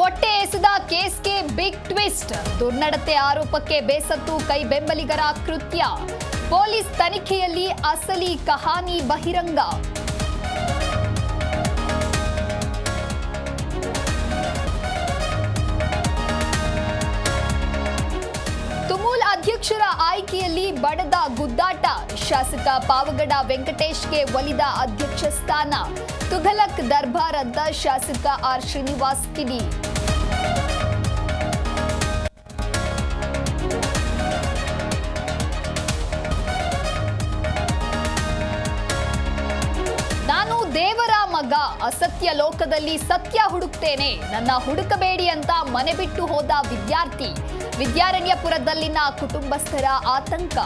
ಮೊಟ್ಟೆ ಎಸೆದ ಕೇಸ್ಗೆ big twist ದುರ್ನಡತೆ ಆರೋಪಕ್ಕೆ ಬೇಸತ್ತು ಕೈ ಬೆಂಬಲಿಗರ ಕೃತ್ಯ. ಪೊಲೀಸ್ ತನಿಖೆಯಲ್ಲಿ ಅಸಲಿ ಕಹಾನಿ ಬಹಿರಂಗ. ತುಮೂಲ್ ಅಧ್ಯಕ್ಷರ ಆಯ್ಕೆಯಲ್ಲಿ ಬಡದ ಗುದ್ದಾಟ. ಶಾಸಕ ಪಾವಗಡ ವೆಂಕಟೇಶ್ಗೆ ಒಲಿದ ಅಧ್ಯಕ್ಷ ಸ್ಥಾನ. ತುಘಲಕ್ ದರ್ಬಾರ್ ಅಂತ ಶಾಸಕ ಆರ್ ಶ್ರೀನಿವಾಸ್ ಕಿಡಿ. ನಾನು ದೇವರ ಮಗ ಅಸತ್ಯ ಲೋಕದಲ್ಲಿ ಸತ್ಯ ಹುಡುಕ್ತೇನೆ. ನನ್ನ ಹುಡುಕಬೇಡಿ ಅಂತ ಮನೆ ಬಿಟ್ಟು ಹೋದ ವಿದ್ಯಾರ್ಥಿ ವಿದ್ಯಾರಣ್ಯಪುರದಲ್ಲಿನ ಕುಟುಂಬಸ್ಥರ ಆತಂಕ.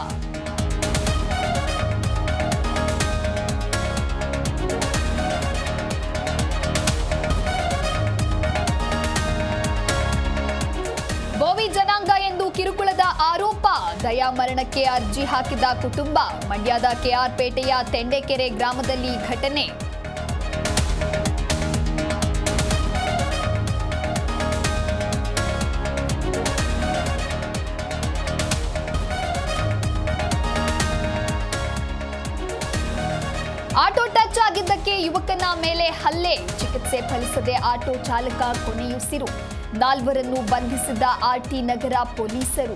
ಬೋವಿ ಜನಾಂಗ ಎಂದು ಕಿರುಕುಳದ ಆರೋಪ. ದಯಾಮರಣಕ್ಕೆ ಅರ್ಜಿ ಹಾಕಿದ ಕುಟುಂಬ ಮಂಡ್ಯದ ಕೆಆರ್ ಪೇಟೆಯ ತೆಂಡೆಕೆರೆ ಗ್ರಾಮದಲ್ಲಿ ಘಟನೆ. ಆಟೋ ಟಚ್ ಆಗಿದ್ದಕ್ಕೆ ಯುವಕನ ಮೇಲೆ ಹಲ್ಲೆ. ಚಿಕಿತ್ಸೆ ಫಲಿಸದೆ ಆಟೋ ಚಾಲಕ ಕೊನೆಯುಸಿರು. ನಾಲ್ವರನ್ನು ಬಂಧಿಸಿದ ಆರ್ಟಿ ನಗರ ಪೊಲೀಸರು.